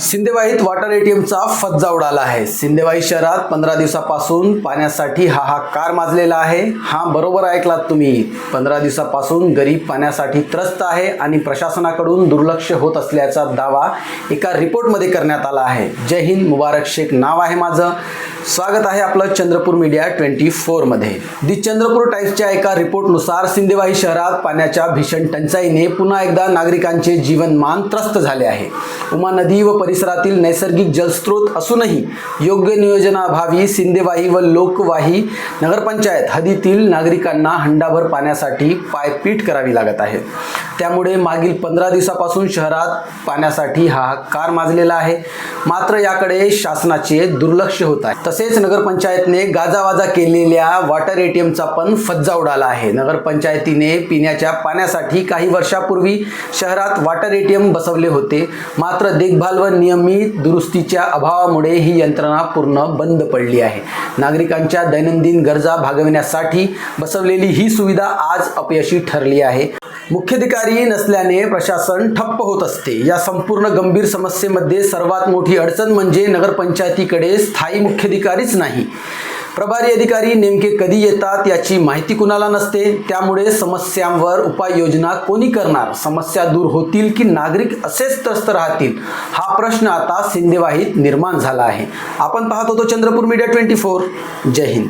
सिंदेवाहीत water एटीएमचा फज्जा उडाला आहे. सिंदेवाही शहरात पंधरा दिवसापासून पाण्यासाठी हाहाकार माजलेला आहे. हा बरोबर ऐकलात तुम्ही. पंधरा दिवसापासून गरीब पाण्यासाठी त्रस्त आहे आणि प्रशासनाकडून दुर्लक्ष होत असल्याचा दावा एका रिपोर्टमध्ये करण्यात आला आहे. जय हिंद मुबारक शेख. नाव आहे माझं. स्वागत आहे आपलं चंद्रपूर मीडिया ट्वेंटी फोरमध्ये दि चंद्रपूर टाईम्सच्या एका रिपोर्टनुसार सिंदेवाही शहरात पाण्याच्या भीषण टंचाईने पुन्हा एकदा नागरिकांचे जीवनमान त्रस्त झाले आहे. उमा नदी व परिसरातील नैसर्गिक जलस्रोत असूनही योग्य नियोजनाभावी सिंदेवाही व लोकवाही नगरपंचायत हदीतील नागरिकांना हंडाभर पाण्यासाठी पायपीट करावी लागत आहे. त्यामुळे मागील पंधरा दिवसापासून शहरात पाण्यासाठी हाहाकार माजलेला आहे. मात्र याकडे शासनाचे दुर्लक्ष होत आहे. तसेच नगरपंचायतने गाजावाजा केलेल्या वॉटर एटीएमचा पण फज्जा उडाला आहे. नगरपंचायतीने पिण्याच्या पाण्यासाठी काही वर्षापूर्वी शहरात वॉटर एटीएम बसवले होते. मात्र देखभाल व नियमित दुरुस्तीच्या अभावामुळे ही यंत्रणा पूर्ण बंद पडली आहे. नागरिकांच्या दैनंदिन गरजा भागविण्यासाठी बसवलेली ही सुविधा आज अपयशी ठरली आहे. मुख्याधिकारी नसल्याने प्रशासन ठप्प होत असते. या संपूर्ण गंभीर समस्येमध्ये सर्वात मोठी अडचण म्हणजे नगरपंचायतीकडे स्थायी मुख्याधिकारीच नाही. प्रभारी अधिकारी नेमके कधी येतात याची माहिती कुणाला नसते? त्यामुळे समस्यांवर उपाययोजना कोणी करणार? समस्या दूर होतील की नागरिक असेच त्रस्त राहतील? हा प्रश्न आता सिंदेवाहीत निर्माण झाला आहे. आपण पाहत होतो चंद्रपूर मीडिया ट्वेंटी फोर. जय हिंद.